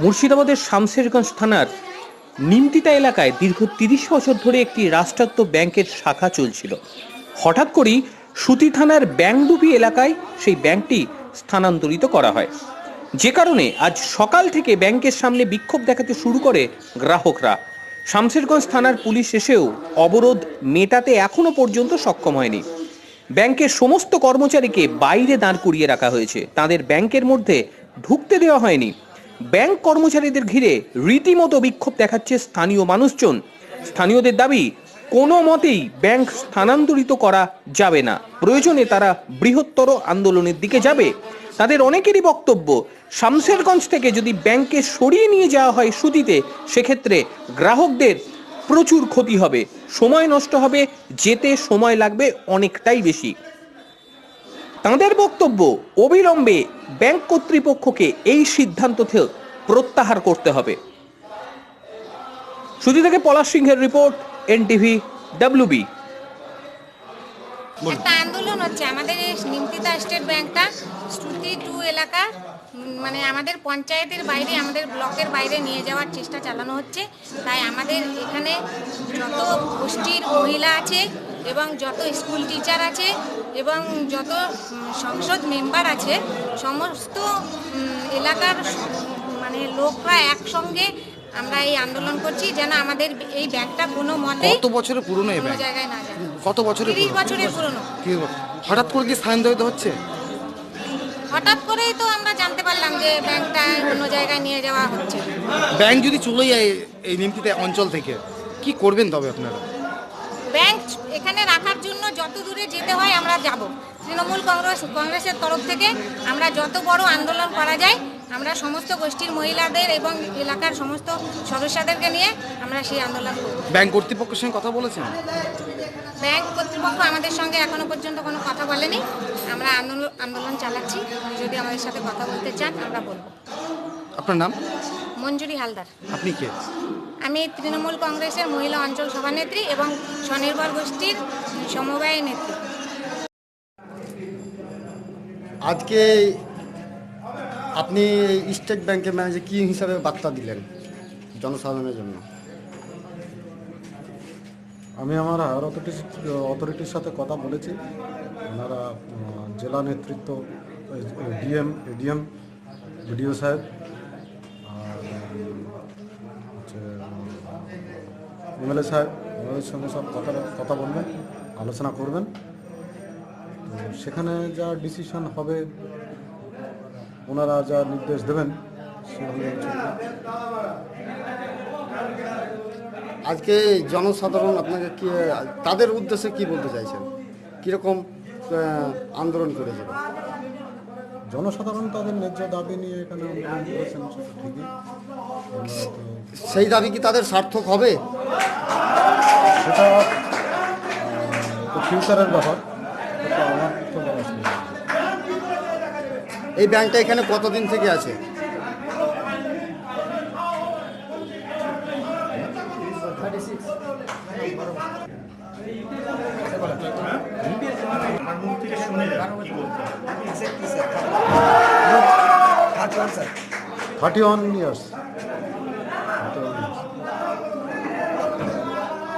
মুর্শিদাবাদের শামশেরগঞ্জ থানার নিমতিতা এলাকায় দীর্ঘ তিরিশ বছর ধরে একটি রাষ্ট্রায়ত্ত ব্যাংকের শাখা চলছিল। হঠাৎ করেই সুতি থানার ব্যাংডুবি এলাকায় সেই ব্যাংকটি স্থানান্তরিত করা হয়। যে কারণে আজ সকাল থেকে ব্যাংকের সামনে বিক্ষোভ দেখাতে শুরু করে গ্রাহকরা। শামশেরগঞ্জ থানার পুলিশ এসেও অবরোধ মেটাতে এখনও পর্যন্ত সক্ষম হয়নি। ব্যাংকের সমস্ত কর্মচারীকে বাইরে দাঁড় করিয়ে রাখা হয়েছে। তাদের ব্যাংকের মধ্যে ঢুকতে দেওয়া হয়নি। ব্যাংক কর্মচারীদের ঘিরে রীতিমতো বিক্ষোভ দেখাচ্ছে স্থানীয় মানুষজন। স্থানীয়দের দাবি, কোনো মতেই ব্যাংক স্থানান্তরিত করা যাবে না। প্রয়োজনে তারা বৃহত্তর আন্দোলনের দিকে যাবে। তাদের অনেকেরই বক্তব্য, শামশেরগঞ্জ থেকে যদি ব্যাংকে সরিয়ে নিয়ে যাওয়া হয় সুদিতে সেক্ষেত্রে গ্রাহকদের প্রচুর ক্ষতি হবে। সময় নষ্ট হবে, যেতে সময় লাগবে অনেকটাই বেশি। তাঁদের বক্তব্য, অবিলম্বে ব্যাংক কর্তৃপক্ষকে এই সিদ্ধান্ত প্রত্যাহার করতে হবে। সুদি থেকে পলাশ সিংহের রিপোর্ট, এনটিভি ডাব্লিউবি একটা আন্দোলন হচ্ছে, আমাদের এই নিমতিতা স্টেট ব্যাংকটা শ্রুতি টু এলাকা মানে আমাদের পঞ্চায়েতের বাইরে, আমাদের ব্লকের বাইরে নিয়ে যাওয়ার চেষ্টা চালানো হচ্ছে। তাই আমাদের এখানে যত গোষ্ঠীর মহিলা আছে এবং যত স্কুল টিচার আছে এবং যত সংসদ মেম্বার আছে, সমস্ত এলাকার মানে লোকরা একসঙ্গে আমরা এই আন্দোলন করছি যেন আমাদের এই ব্যাংকটা কোনো মতেই কত বছরের পুরনো এই কোনো ব্যাংক জায়গায় না যায়। কত বছরের তিরিশ বছরের পুরনো। কি হঠাৎ করে কি স্থানান্তরিত হচ্ছে? হঠাৎ করেই তো আমরা জানতে পারলাম যে ব্যাংকটা অন্য জায়গায় নিয়ে যাওয়া হচ্ছে। ব্যাংক যদি চলে যায় এই নিমতিতে অঞ্চল থেকে কি করবেন তবে আপনারা? ব্যাংক এখানে রাখার জন্য যত দূরে যেতে হয় আমরা যাব। তৃণমূল কংগ্রেস কংগ্রেসের তরফ থেকে আমরা যত বড় আন্দোলন করা যায় আমরা সমস্ত গোষ্ঠীর মহিলাদের এবং এলাকার সমস্ত সদস্যদেরকে নিয়ে আমরা সেই আন্দোলন করব। ব্যাংক কর্তৃপক্ষের সঙ্গে কথা বলেছেন? ব্যাংক কর্তৃপক্ষ আমাদের সঙ্গে এখনও পর্যন্ত কোনো কথা বলেনি। আমরা আন্দোলন আন্দোলন চালাচ্ছি। যদি আমাদের সাথে কথা বলতে চান আমরা বলব। আপনার নাম? মঞ্জুরি হালদার। আপনি কে? আমি তৃণমূল কংগ্রেসের মহিলা অঞ্চল সভানেত্রী এবং স্বনির্ভর গোষ্ঠীর সমবায় নেত্রী। আজকে আপনি স্টেট ব্যাংকের ম্যানেজার কি হিসাবে বার্তা দিলেন জনসাধারণের জন্য? আমি আমার হায়ার অথরিটির অথরিটির সাথে কথা বলেছি। ওনারা জেলা নেতৃত্ব ডিএম, এডিএম, বিডিও সাহেব, আর হচ্ছে এমএলএ সাহেব, ওনাদের সঙ্গে সব কথা কথা বলবেন, আলোচনা করবেন। তো সেখানে যা ডিসিশন হবে ওনারা যা নির্দেশ দেবেন আজকে জনসাধারণ আপনাকে কি তাদের উদ্দেশ্যে কি বলতে চাইছেন? কীরকম আন্দোলন করেছে? জনসাধারণ তাদের ন্যায্য দাবি নিয়ে এখানে আন্দোলন করেছেন ঠিকই। সেই দাবি কি তাদের সার্থক হবে? সেটা ফিউচারের ব্যাপার আমার তো বলা। এই ব্যাংকটা এখানে কতদিন থেকে আছে? Thirty one years